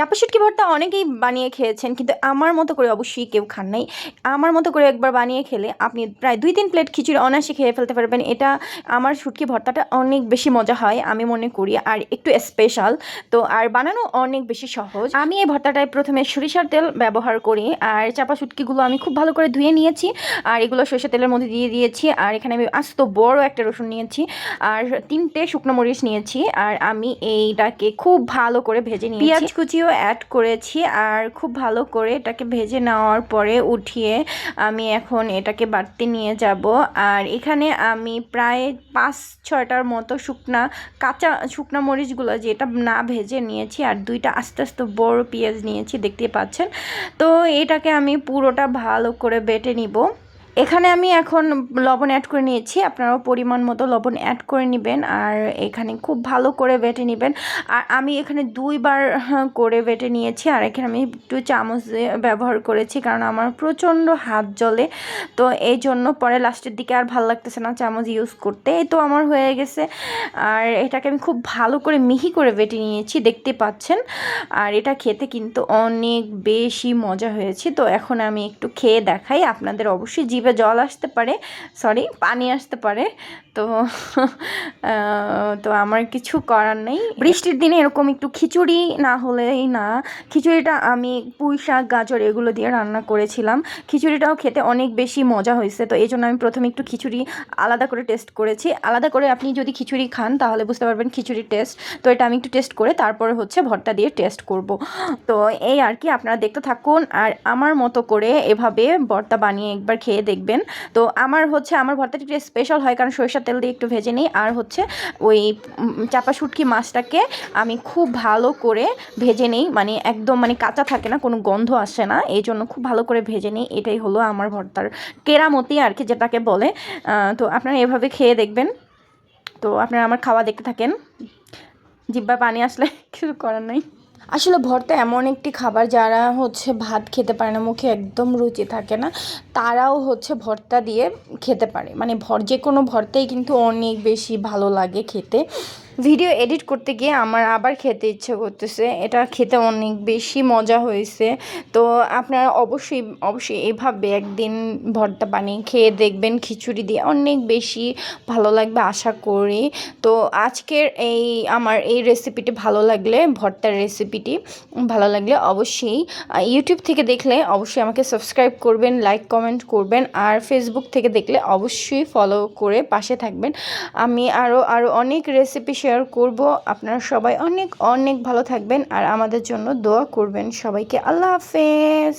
চাপা শুটকি ভর্তা অনেকেই বানিয়ে খেয়েছেন, কিন্তু আমার মতো করে অবশ্যই কেউ খান নাই। আমার মতো করে একবার বানিয়ে খেলে আপনি প্রায় দুই তিন প্লেট খিচুড়ি অনায়াসে খেয়ে ফেলতে পারবেন। এটা আমার শুটকি ভর্তাটা অনেক বেশি মজা হয়, আমি মনে করি, আর একটু স্পেশাল তো, আর বানানো অনেক বেশি সহজ। আমি এই ভর্তাটায় প্রথমে সরিষার তেল ব্যবহার করি, আর চাপা শুটকিগুলো আমি খুব ভালো করে ধুয়ে নিয়েছি, আর এগুলো সরিষার তেলের মধ্যে দিয়ে দিয়েছি, আর এখানে আমি আস্ত বড় একটা রসুন নিয়েছি, আর তিনটে শুকনো মরিচ নিয়েছি, আর আমি এইটাকে খুব ভালো করে ভেজে নিয়েছি। পেঁয়াজ কুচিও অ্যাড করেছি আর খুব ভালো করে এটাকে ভেজে নেওয়ার পরে উঠিয়ে আমি এখন এটাকে বাড়তে নিয়ে যাব। আর এখানে আমি প্রায় পাঁচ ছয়টার মতো শুকনা কাঁচা শুকনা মরিচগুলো যেটা না ভেজে নিয়েছি আর দুইটা আস্তে আস্তে বড় পেঁয়াজ নিয়েছি দেখতে পাচ্ছেন। তো এটাকে আমি পুরোটা ভালো করে বেটে নিব। এখানে আমি এখন লবণ অ্যাড করে নিয়েছি। আপনারাও পরিমাণ মতো লবণ অ্যাড করে নেবেন আর এখানে খুব ভালো করে বেটে নেবেন। আর আমি এখানে দুইবার হ্যাঁ, করে বেটে নিয়েছি। আর এখানে আমি একটু চামচ ব্যবহার করেছি কারণ আমার প্রচণ্ড হাত জ্বলে। তো এই জন্য পরে লাস্টের দিকে আর ভালো লাগতেছে না চামচ ইউজ করতে। এই তো আমার হয়ে গেছে। আর এটাকে আমি খুব ভালো করে মিহি করে বেটে নিয়েছি দেখতে পাচ্ছেন। আর এটা খেতে কিন্তু অনেক বেশি মজা হয়েছে। তো এখন আমি একটু খেয়ে দেখাই। আপনাদের অবশ্যই জিভে জল আসতে পারে সরি পানি আসতে পারে, তো তো আমার কিছু করার নেই। বৃষ্টির দিনে এরকম একটু খিচুড়ি না হলেই না। খিচুড়িটা আমি পুঁই শাক, গাজর এগুলো দিয়ে রান্না করেছিলাম। খিচুড়িটাও খেতে অনেক বেশি মজা হয়েছে, তো এই জন্য আমি প্রথমে একটু খিচুড়ি আলাদা করে টেস্ট করেছি। আলাদা করে আপনি যদি খিচুড়ি খান, তাহলে বুঝতে পারবেন খিচুড়ির টেস্ট তো এটা আমি একটু টেস্ট করে তারপরে হচ্ছে ভর্তা দিয়ে টেস্ট করব। তো এই আর কি, আপনারা দেখতে থাকুন। আর আমার মতো করে এভাবে ভর্তা বানিয়ে একবার খেয়ে দেখবেন। তো আমার হচ্ছে, আমার ভর্তাটি একটু স্পেশাল হয় কারণ সরিষার তেল দিয়ে একটু ভেজে নিই। আর হচ্ছে, ওই চাপা শুটকি মাছটাকে আমি খুব ভালো করে ভেজে নিই। মানে একদম মানে কাঁচা থাকে না, কোনো গন্ধ আসে না। এই জন্য খুব ভালো করে ভেজে নিই। এটাই হলো আমার ভর্তার কেরামতি আর কি যেটাকে বলে। তো আপনারা এভাবে খেয়ে দেখবেন। তো আপনারা আমার খাওয়া দেখতে থাকেন। জিব্বা পানি আসলে কিছু করার নাই। আসলে ভর্তা এমন একটি খাবার যারা হচ্ছে ভাত খেতে পারে না, মুখে একদম রুচি থাকে না, তারাও হচ্ছে ভর্তা দিয়ে খেতে পারে। মানে ভর যে কোনো ভর্তাই কিন্তু অনেক বেশি ভালো লাগে খেতে। ভিডিও এডিট করতে গিয়ে আমার আবার খেতে ইচ্ছে করতেছে। এটা খেতে অনেক বেশি মজা হয়েছে। তো আপনারা অবশ্যই অবশ্যই এভাবে একদিন ভর্তা বানিয়ে খেয়ে দেখবেন খিচুড়ি দিয়ে। অনেক বেশি ভালো লাগবে আশা করি। তো আজকের এই, আমার এই রেসিপিটি ভালো লাগলে, ভর্তার রেসিপিটি ভালো লাগলে অবশ্যই ইউটিউব থেকে দেখলে অবশ্যই আমাকে সাবস্ক্রাইব করবেন লাইক কমেন্ট করবেন আর ফেসবুক থেকে দেখলে অবশ্যই ফলো করে পাশে থাকবেন। আমি আরও আরও অনেক রেসিপি শেয়ার করব। আপনারা সবাই অনেক অনেক ভালো থাকবেন আর আমাদের জন্য দোয়া করবেন সবাইকে। আল্লাহ হাফেজ।